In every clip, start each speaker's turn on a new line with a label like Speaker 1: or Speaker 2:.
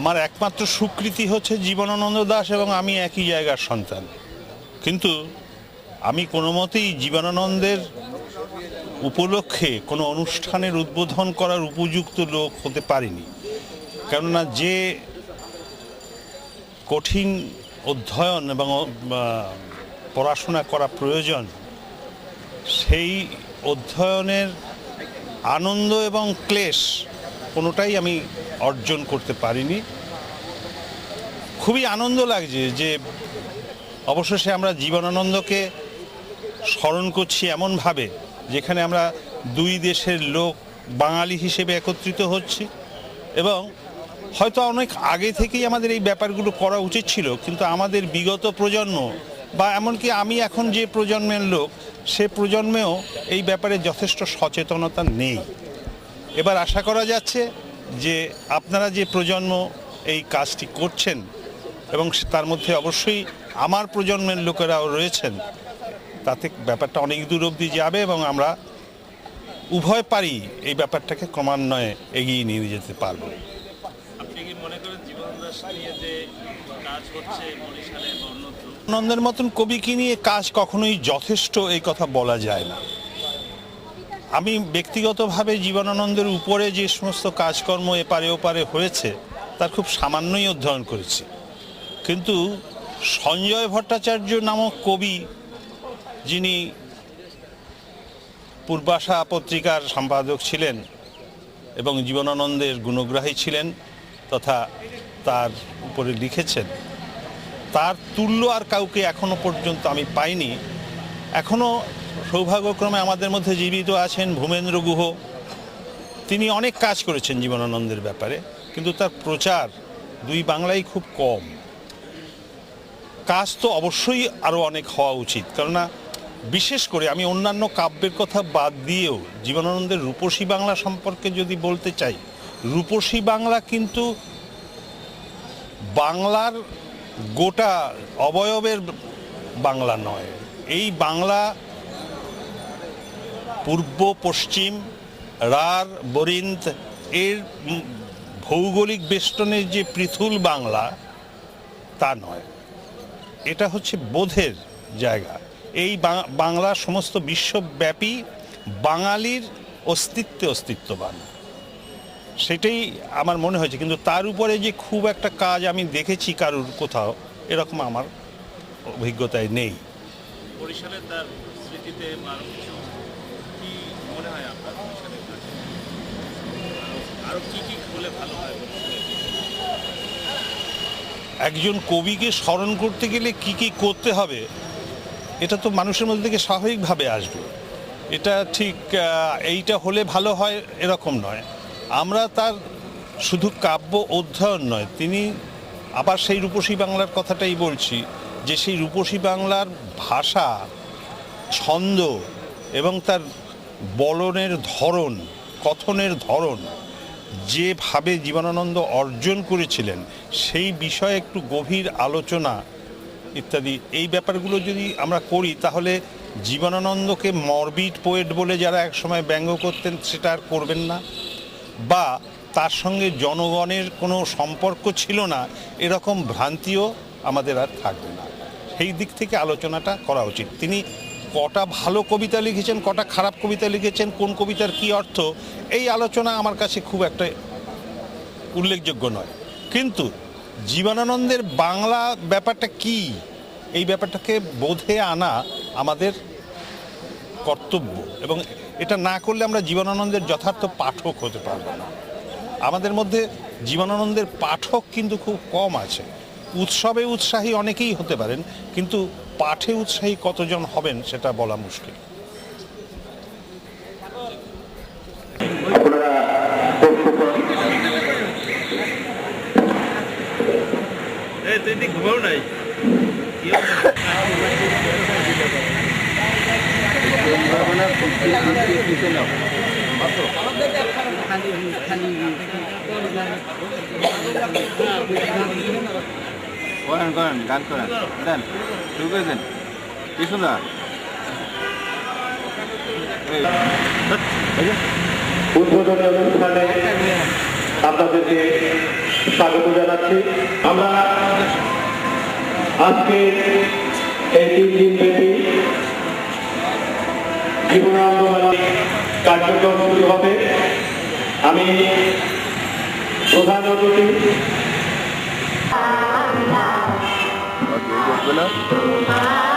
Speaker 1: আমার একমাত্র স্বীকৃতি হচ্ছে জীবনানন্দ দাস এবং আমি একই জায়গার সন্তান। কিন্তু আমি কোনো মতেই জীবনানন্দের উপলক্ষে কোনো অনুষ্ঠানের উদ্বোধন করার উপযুক্ত লোক হতে পারিনি। কেননা যে কঠিন অধ্যয়ন এবং পড়াশোনা করা প্রয়োজন, সেই অধ্যয়নের আনন্দ এবং ক্লেশ কোনোটাই আমি অর্জন করতে পারিনি। খুবই আনন্দ লাগছে যে অবশেষে আমরা জীবনানন্দকে স্মরণ করছি এমনভাবে, যেখানে আমরা দুই দেশের লোক বাঙালি হিসেবে একত্রিত হচ্ছি এবং হয়তো অনেক আগে থেকেই আমাদের এই ব্যাপারগুলো করা উচিত ছিল, কিন্তু আমাদের বিগত প্রজন্ম বা এমনকি আমি এখন যে প্রজন্মের লোক, সে প্রজন্মেও এই ব্যাপারে যথেষ্ট সচেতনতা নেই। এবার আশা করা যাচ্ছে যে আপনারা যে প্রজন্ম এই কাজটি করছেন এবং তার মধ্যে অবশ্যই আমার প্রজন্মের লোকেরাও রয়েছেন তাতে ব্যাপারটা অনেক দূর অবধি যাবে এবং আমরা উভয় পারি এই ব্যাপারটাকে ক্রমান্বয়ে এগিয়ে নিয়ে যেতে পারব। আনন্দের মতন কবিকে নিয়ে কাজ কখনোই যথেষ্ট এই কথা বলা যায় না। আমি ব্যক্তিগতভাবে জীবনানন্দের উপরে যে সমস্ত কাজকর্ম এপারে ওপারে হয়েছে, তার খুব সামান্যই অধ্যয়ন করেছি। কিন্তু সঞ্জয় ভট্টাচার্য নামক কবি, যিনি পূর্বাশা পত্রিকার সম্পাদক ছিলেন এবং জীবনানন্দের গুণগ্রাহী ছিলেন তথা তার উপরে লিখেছেন, তার তুল্য আর কাউকে এখনও পর্যন্ত আমি পাইনি। এখনও সৌভাগ্যক্রমে আমাদের মধ্যে জীবিত আছেন ভূমেন্দ্র গুহ। তিনি অনেক কাজ করেছেন জীবনানন্দের ব্যাপারে, কিন্তু তার প্রচার দুই বাংলায় খুব কম। কাজ তো অবশ্যই আরও অনেক হওয়া উচিত, কেননা বিশেষ করে আমি অন্যান্য কাব্যের কথা বাদ দিয়েও জীবনানন্দের রূপসী বাংলা সম্পর্কে যদি বলতে চাই, রূপসী বাংলা কিন্তু বাংলার গোটা অবয়বের বাংলা নয়। এই বাংলা পূর্ব, পশ্চিম রার বরিন্দ এর ভৌগোলিক বেষ্টনের যে পৃথুল বাংলা, তা নয়। এটা হচ্ছে বোধের জায়গা। এই বাংলা সমস্ত বিশ্বব্যাপী বাঙালির অস্তিত্বে অস্তিত্ববান। সেটাই আমার মনে হয়েছে। কিন্তু তার উপরে যে খুব একটা কাজ আমি দেখেছি কারুর কোথাও, এরকম আমার অভিজ্ঞতায় নেই।
Speaker 2: বরিশালে তার স্মৃতিতে মনে হয় আপনার কাছে হলে ভালো হয়
Speaker 1: একজন কবিকে স্মরণ করতে গেলে কি কি করতে হবে, এটা তো মানুষের মধ্যে থেকে স্বাভাবিকভাবে আসবে। এটা ঠিক এইটা হলে ভালো হয় এরকম নয়। আমরা তার শুধু কাব্য অধ্যয়ন নয়, তিনি আবার সেই রূপসী বাংলার কথাটাই বলছি যে সেই রূপসী বাংলার ভাষা, ছন্দ এবং তার বলনের ধরন, কথনের ধরন, যেভাবে জীবনানন্দ অর্জন করেছিলেন, সেই বিষয়ে একটু গভীর আলোচনা ইত্যাদি। এই ব্যাপারগুলো যদি আমরা করি, তাহলে জীবনানন্দকে মরবিট পোয়েট বলে যারা একসময় ব্যঙ্গ করতেন, সেটা আর করবেন না। বা তার সঙ্গে জনগণের কোনো সম্পর্ক ছিল না, এরকম ভ্রান্তিও আমাদের আর থাকবে না। সেই দিক থেকে আলোচনাটা করা উচিত। তিনি কটা ভালো কবিতা লিখেছেন, কটা খারাপ কবিতা লিখেছেন, কোন কবিতার কি অর্থ, এই আলোচনা আমার কাছে খুব একটা উল্লেখযোগ্য নয়। কিন্তু জীবনানন্দের বাংলা ব্যাপারটা কি, এই ব্যাপারটাকে বোধে আনা আমাদের কর্তব্য এবং এটা না করলে আমরা জীবনানন্দের যথার্থ পাঠক হতে পারব না। আমাদের মধ্যে জীবনানন্দের পাঠক কিন্তু খুব কম আছে। উৎসবে উৎসাহী অনেকেই হতে পারেন, কিন্তু পাঠে উৎসাহী কতজন হবেন সেটা বলা মুশকিল
Speaker 2: ঘুমাও নাই?
Speaker 3: করেন করেন, গান করেন। দেন করে দেন। কি সুন্দর?
Speaker 4: উদ্বোধনী অনুষ্ঠানে আপনাদেরকে স্বাগত জানাচ্ছি। আমরা আজকে এই তিন দিন ব্যাপী জীবনানন্দ মেলা কার্যক্রম শুরু হবে। আমি প্রধান অতিথি
Speaker 3: করবে না?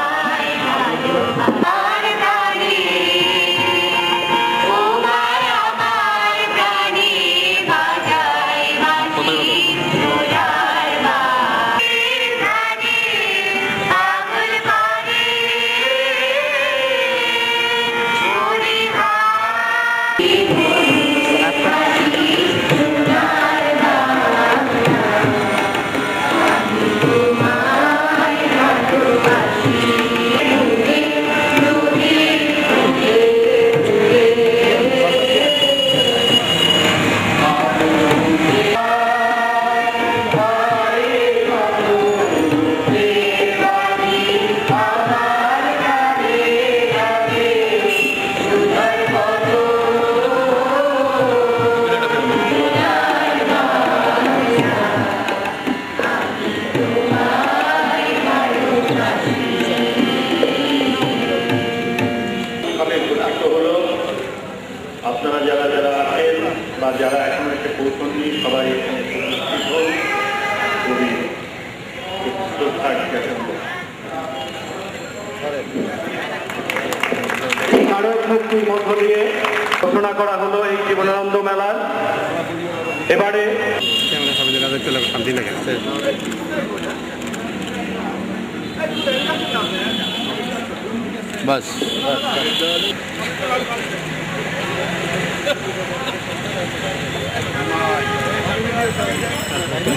Speaker 3: বাস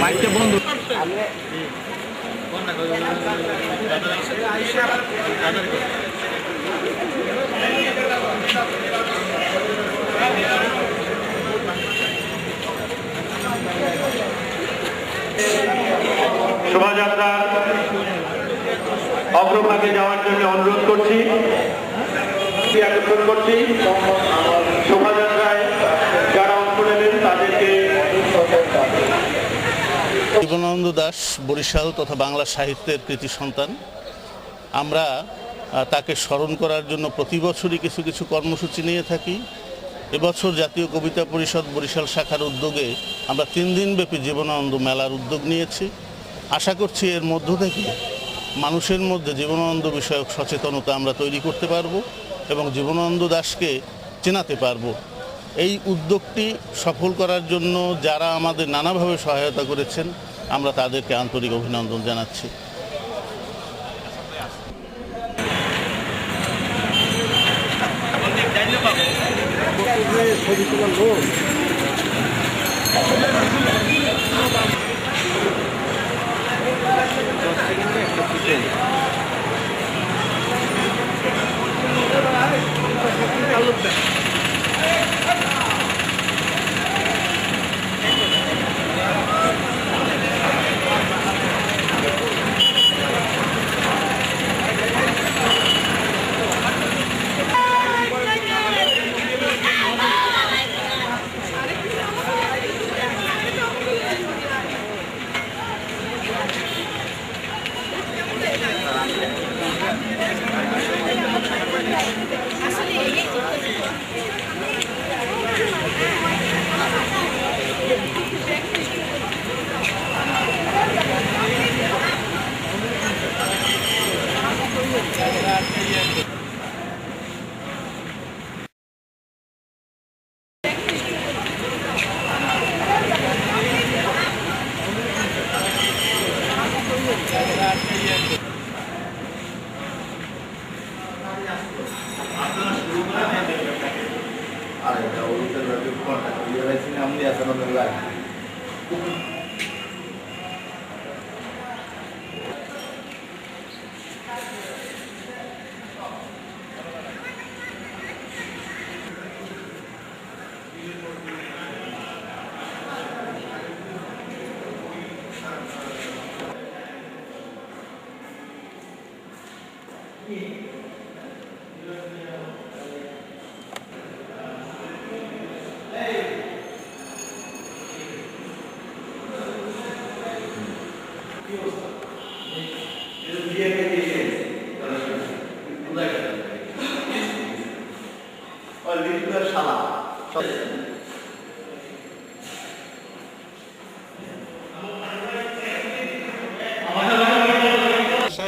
Speaker 3: মাইকটা বন্ধ
Speaker 4: শোভাযাত্রার অগ্রভাগে যাওয়ার জন্য অনুরোধ করছি করছি। শোভাযাত্রায় যারা অংশ নেবেন, তাদেরকে
Speaker 5: জীবনানন্দ দাস, বরিশাল তথা বাংলা সাহিত্যের কৃতি সন্তান। আমরা তাকে স্মরণ করার জন্য প্রতি বছরই কিছু কিছু কর্মসূচি নিয়ে থাকি। এবছর জাতীয় কবিতা পরিষদ বরিশাল শাখার উদ্যোগে আমরা তিন দিনব্যাপী জীবনানন্দ মেলার উদ্যোগ নিয়েছি। আশা করছি এর মধ্য থেকে মানুষের মধ্যে জীবনানন্দ বিষয়ক সচেতনতা আমরা তৈরি করতে পারব এবং জীবনানন্দ দাসকে চেনাতে পারব। এই উদ্যোগটি সফল করার জন্য যারা আমাদের নানাভাবে সহায়তা করেছেন, আমরা তাদেরকে আন্তরিক অভিনন্দন জানাচ্ছি।
Speaker 6: Holy to the Lord.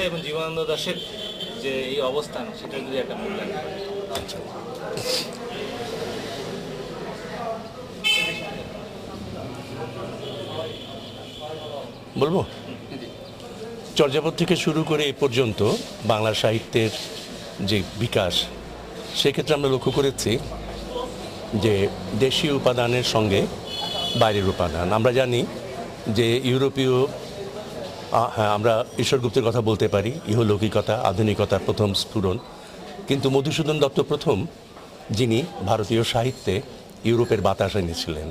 Speaker 6: এবং জীবনানন্দ দাসের যে এই অবস্থান সেটা যদি একটা মূল্যায়ন
Speaker 7: বলব? চর্যাপদ থেকে শুরু করে এ পর্যন্ত বাংলা সাহিত্যের যে বিকাশ সেক্ষেত্রে আমরা লক্ষ্য করেছি যে দেশীয় উপাদানের সঙ্গে বাইরের উপাদান। আমরা জানি যে ইউরোপীয় হ্যাঁ আমরা ঈশ্বরগুপ্তের কথা বলতে পারি, ইহলৌকিকতা, আধুনিকতার প্রথম স্ফুরণ। কিন্তু মধুসূদন দত্ত প্রথম, যিনি ভারতীয় সাহিত্যে ইউরোপের বাতাস এনেছিলেন।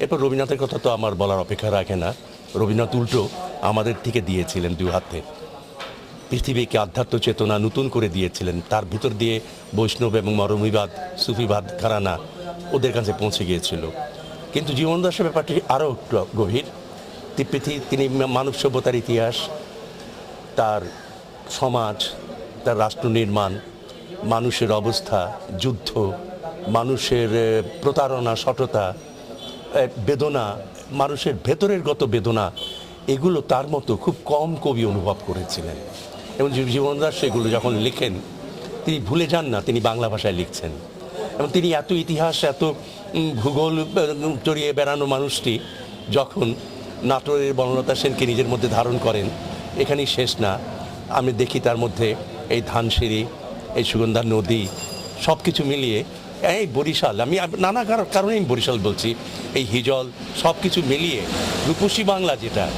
Speaker 7: এরপর রবীন্দ্রনাথের কথা তো আমার বলার অপেক্ষা রাখে না। রবীন্দ্রনাথ উল্টো আমাদের থেকে দিয়েছিলেন দু হাতে। পৃথিবীকে আধ্যাত্ম চেতনা নতুন করে দিয়েছিলেন। তার ভিতর দিয়ে বৈষ্ণব এবং মরমিবাদ, সুফিবাদ ঘরানা ওদের কাছে পৌঁছে গিয়েছিল। কিন্তু জীবনদাসের ব্যাপারটি আরও একটু গভীর। তিনি মানব সভ্যতার ইতিহাস, তার সমাজ, তার রাষ্ট্র নির্মাণ, মানুষের অবস্থা, যুদ্ধ, মানুষের প্রতারণা, সততা বেদনা, মানুষের ভেতরের গত বেদনা, এগুলো তার মতো খুব কম কবি অনুভব করেছিলেন। এবং জীব- জীবন দাস সেগুলো যখন লেখেন, তিনি ভুলে যান না, তিনি বাংলা ভাষায় লিখছেন। এবং তিনি এত ইতিহাস, এত ভূগোল চড়িয়ে বেড়ানো মানুষটি, যখন নাটোরের বনলতা সেনকে নিজের মধ্যে ধারণ করেন। এখানেই শেষ না। আমি দেখি তার মধ্যে এই ধানসিঁড়ি এই সুগন্ধা নদী সব কিছু মিলিয়ে এই বরিশাল আমি নানা কার- কারণে আমি বরিশাল বলছি এই হিজল সব কিছু মিলিয়ে রূপসী বাংলা যেটা।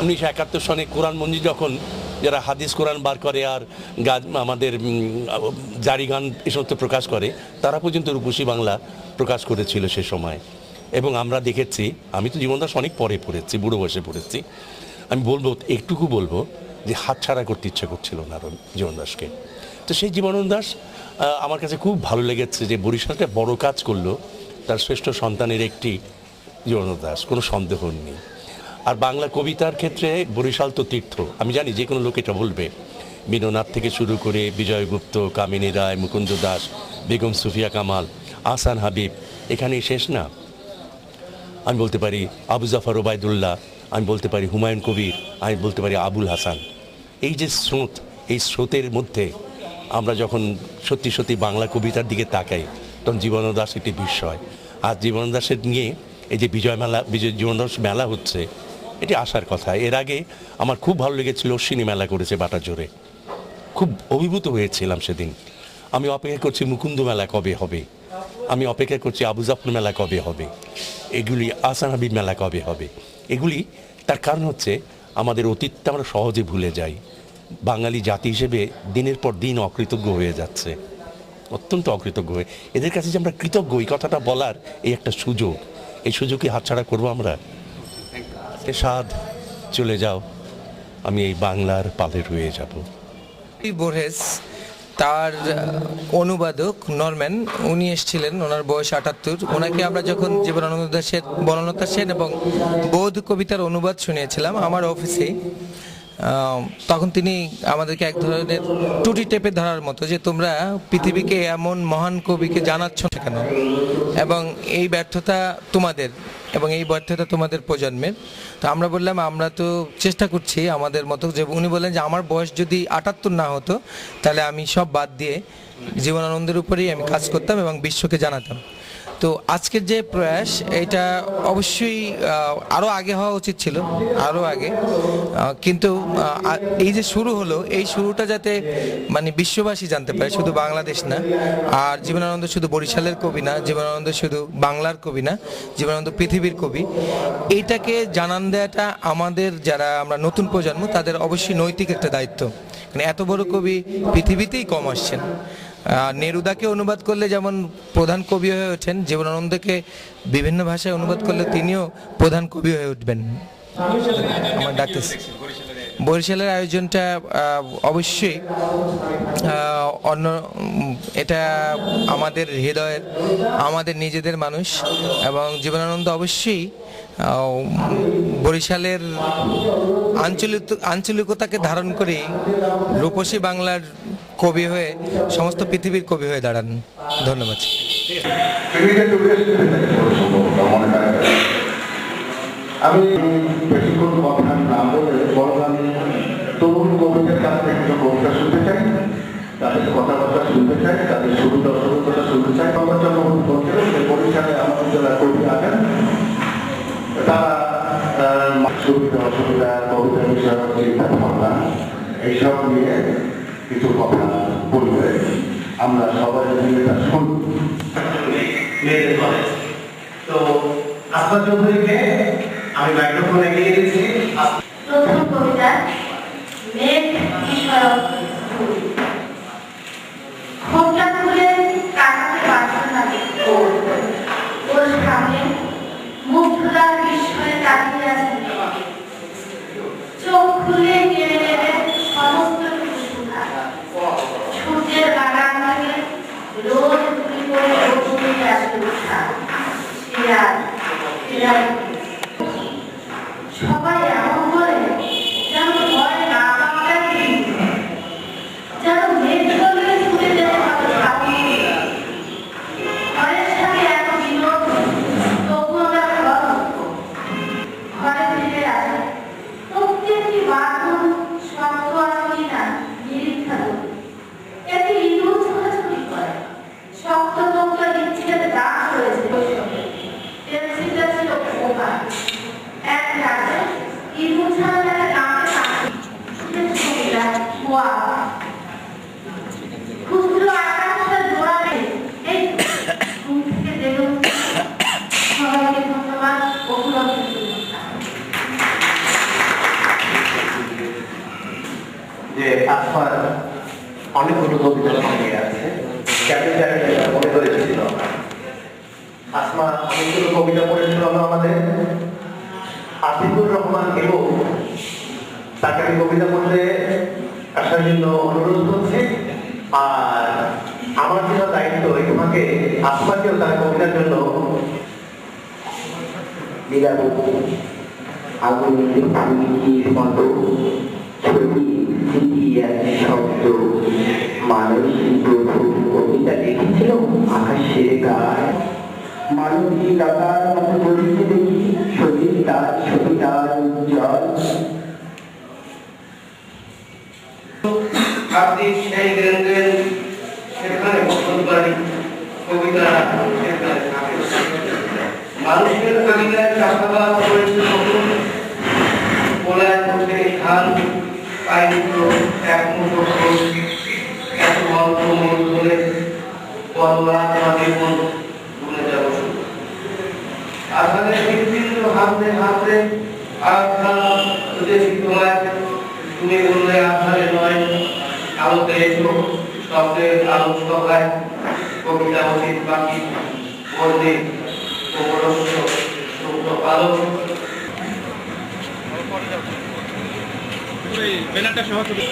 Speaker 7: উনিশশো একাত্তর সনে কোরআন মঞ্জির যখন যারা হাদিস কোরআন বার করে আর গাছ আমাদের উম, জারি গান এ সমস্ত প্রকাশ করে তারা পর্যন্ত রূপসী বাংলা প্রকাশ করেছিল সে সময়। এবং আমরা দেখেছি, আমি তো জীবনদাস অনেক পরে পড়েছি, বুড়ো বয়সে পড়েছি, আমি বলব, একটুকু বলব যে হাতছাড়া করতে ইচ্ছে করছিল না জীবন দাসকে তো সেই জীবনানন্দ দাস আমার কাছে খুব ভালো লেগেছে যে বরিশালটা বড় কাজ করল, তার শ্রেষ্ঠ সন্তানের একটি জীবনানন্দ দাস কোনো সন্দেহ নেই। আর বাংলা কবিতার ক্ষেত্রে বরিশাল তো তীর্থ, আমি জানি যে কোনো লোক এটা বলবে। বিনোনাথ থেকে শুরু করে বিজয়গুপ্ত, কামিনী রায়, মুকুন্দ দাস, বেগম সুফিয়া কামাল আসান হাবিব, এখানেই শেষ না। আমি বলতে পারি আবু জাফর ওবায়দুল্লাহ, আমি বলতে পারি হুমায়ুন কবির, আমি বলতে পারি আবুল হাসান। এই যে স্রোত, এই স্রোতের মধ্যে আমরা যখন সত্যি সত্যি বাংলা কবিতার দিকে তাকাই, তখন জীবনানন্দ দাস একটি বিস্ময়। আর জীবনানন্দ দাসের নিয়ে এই যে বিজয় মেলা, বিজয় জীবনানন্দ দাস মেলা হচ্ছে, এটি আসার কথা। এর আগে আমার খুব ভালো লেগেছিল অশ্বিনী মেলা করেছে বাটাজোরে খুব অভিভূত হয়েছিলাম সেদিন। আমি অপেক্ষা করছি মুকুন্দ মেলা কবে হবে? আমি অপেক্ষা করছি আবু জাফর মেলা কবে হবে? এগুলি আসান হাবিব মেলা কবে হবে? এগুলি, তার কারণ হচ্ছে আমাদের অতীতটা আমরা সহজে ভুলে যাই। বাঙালি জাতি হিসেবে দিনের পর দিন অকৃতজ্ঞ হয়ে যাচ্ছে। অত্যন্ত অকৃতজ্ঞ হয়ে এদের কাছে যে আমরা কৃতজ্ঞ, এই কথাটা বলার এই একটা সুযোগ। এই সুযোগকে হাতছাড়া করব আমরা? সাদ চলে যাও। আমি এই বাংলার পালে রয়ে যাব।
Speaker 8: তার অনুবাদক নরম্যান, উনি এসেছিলেন, ওনার বয়স আটাত্তর। ওনাকে আমরা যখন জীবনানন্দ দাসের বনলতা সেন এবং বোধ কবিতার অনুবাদ শুনিয়েছিলাম আমার অফিসে তখন তিনি আমাদেরকে এক ধরনের টুটি টেপে ধরার মতো যে তোমরা পৃথিবীকে এমন মহান কবিকে জানাচ্ছ কেন? এবং এই ব্যর্থতা তোমাদের এবং এই ব্যর্থতা তোমাদের প্রজন্মের। তো আমরা বললাম, আমরা তো চেষ্টা করছি আমাদের মতো যে উনি বললেন যে, আমার বয়স যদি আটাত্তর না হতো, তাহলে আমি সব বাদ দিয়ে জীবনানন্দের উপরেই আমি কাজ করতাম এবং বিশ্বকে জানাতাম। তো আজকের যে প্রয়াস, এটা অবশ্যই আরও আগে হওয়া উচিত ছিল আরও আগে। কিন্তু এই যে শুরু হলো, এই শুরুটা যাতে মানে বিশ্ববাসী জানতে পারে, শুধু বাংলাদেশ না, আর জীবনানন্দ শুধু বরিশালের কবি না, জীবনানন্দ শুধু বাংলার কবি না, জীবনানন্দ পৃথিবীর কবি এইটাকে জানান দেওয়াটা আমাদের যারা আমরা নতুন প্রজন্ম, তাদের অবশ্যই নৈতিক একটা দায়িত্ব। মানে এত বড় কবি পৃথিবীতেই কম আসছেন। নেরুদাকে অনুবাদ করলে যেমন প্রধান কবি হয়ে ওঠেন, জীবনানন্দকে বিভিন্ন ভাষায় অনুবাদ করলে তিনিও প্রধান কবি হয়ে উঠবেন। আমার ডাকতেছে বরিশালের আয়োজনটা অবশ্যই অন্য, এটা আমাদের হৃদয়ের, আমাদের নিজেদের মানুষ এবং জীবনানন্দ অবশ্যই বরিশালের আঞ্চলিক আঞ্চলিকতাকে ধারণ করে রূপসী বাংলার কবি হয়ে, সমস্ত পৃথিবীর কবি হয়ে দাঁড়ান। ধন্যবাদ।
Speaker 9: আমি কথা না বলে তরুণ কবিদের কাছ থেকে কবিতা শুনতে চাই, তাদের কথাবার্তা শুনতে চাই, তাদের সুবিধা শুনতে চাই। বাবা চন্দ্রবন্ধু বলছিল যে আমাদের যারা কবি আছেন তারা সুবিধা অসুবিধা কবিতা বিষয় এইসব নিয়ে কিছু কথা বলবে আমরা সবাই মিলে তা
Speaker 10: কলেজ। তো আসবাব চৌধুরীকে আমি মাইক্রোফোন এগিয়ে দিচ্ছি।
Speaker 11: প্রথম কবিতা মেঘ বিষয়ক খুলে কেড়ে সমস্ত সূর্যের বাগান থেকে রোদ ঘুরি করে ওঠে আসে
Speaker 10: অনেকগুলো কবিতার সঙ্গে আছে। চ্যাপ্টেন মনে করে এসেছিল আসমা, অনেকগুলো কবিতা পড়েছিল আমাদের? আতিকুর রহমান এবং তাকে আমি কবিতা পড়তে আসার জন্য অনুরোধ করছি। আর আমার জন্য দায়িত্ব তোমাকে, আসমাকেও তার কবিতার জন্য ছবি উজ্জ্বল। আপনি সেই কেন্দ্রের সেখানে বসত বাড়ি, কবিতা সেখানে মানুষের কালিনায় চাষাবাদ করেছে বলায় করতে ধান খোঁজ এত অল্প মূলধনে বল্লা আমাদের মন বিভিন্ন হাতে হাতে আধা দেখি তোমায় তুমি বললে আধারে নয় আলোতে এসো শব্দের আলো সভায়। কবিতা অতীত বাকি অবরস্য শুক্র আলো
Speaker 2: ওই ব্যানারটা সহ তুলে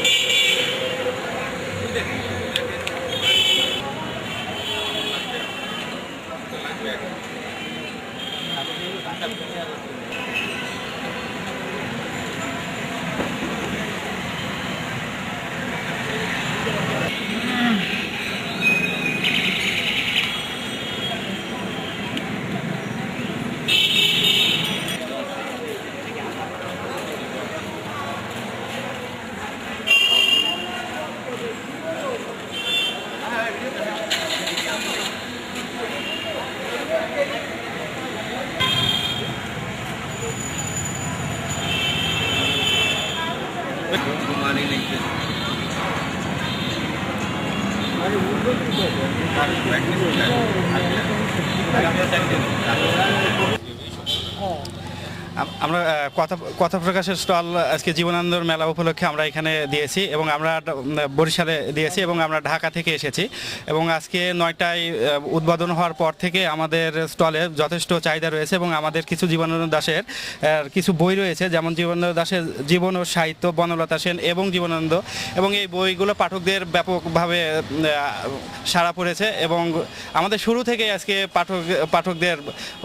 Speaker 12: আম- আমরা কথা কথা প্রকাশের স্টল আজকে জীবনানন্দর মেলা উপলক্ষে আমরা এখানে দিয়েছি এবং আমরা বরিশালে দিয়েছি এবং আমরা ঢাকা থেকে এসেছি এবং আজকে নয়টায় উদ্বোধন হওয়ার পর থেকে আমাদের স্টলে যথেষ্ট চাহিদা রয়েছে এবং আমাদের কিছু জীবনানন্দ আহ, কিছু বই রয়েছে যেমন জীবনানন্দ দাসের জীবন ও সাহিত্য বনলতা সেন এবং জীবনানন্দ এবং এই বইগুলো পাঠকদের ব্যাপকভাবে সাড়া পড়েছে এবং আমাদের শুরু থেকে আজকে পাঠক পাঠকদের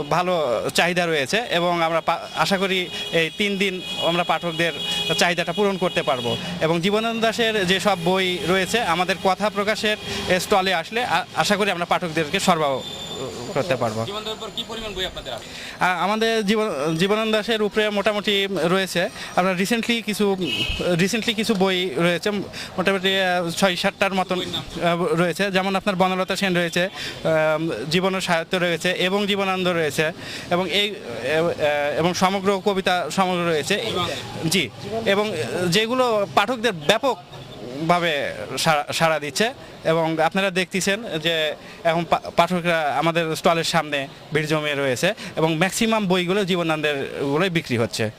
Speaker 12: ভালো চাহিদা রয়েছে এবং আমরা আশা করি করি এই তিন দিন আমরা পাঠকদের চাহিদাটা পূরণ করতে পারব। এবং জীবনানন্দ দাশের যেসব বই রয়েছে, আমাদের কথা প্রকাশের স্টলে আসলে আশা করি আমরা পাঠকদেরকে সরবরাহ করতে পারব। আমাদের জীবন জীবনানন্দ দাশের উপরে মোটামুটি রয়েছে। আমরা রিসেন্টলি কিছু রিসেন্টলি কিছু বই রয়েছে মোটামুটি ছয় সাতটার মতন রয়েছে। যেমন আপনার বনলতা সেন রয়েছে জীবনের সাহিত্য রয়েছে এবং জীবনানন্দ রয়েছে এবং এই এবং সমগ্র কবিতা সমগ্র রয়েছে। জি এবং যেগুলো পাঠকদের ব্যাপক ভাবে সাড়া- দিচ্ছে এবং আপনারা দেখতেছেন যে এখন পাঠকরা আমাদের স্টলের সামনে ভিড় জমে রয়েছে এবং ম্যাক্সিমাম বইগুলো জীবনানন্দের গুলোই বিক্রি হচ্ছে।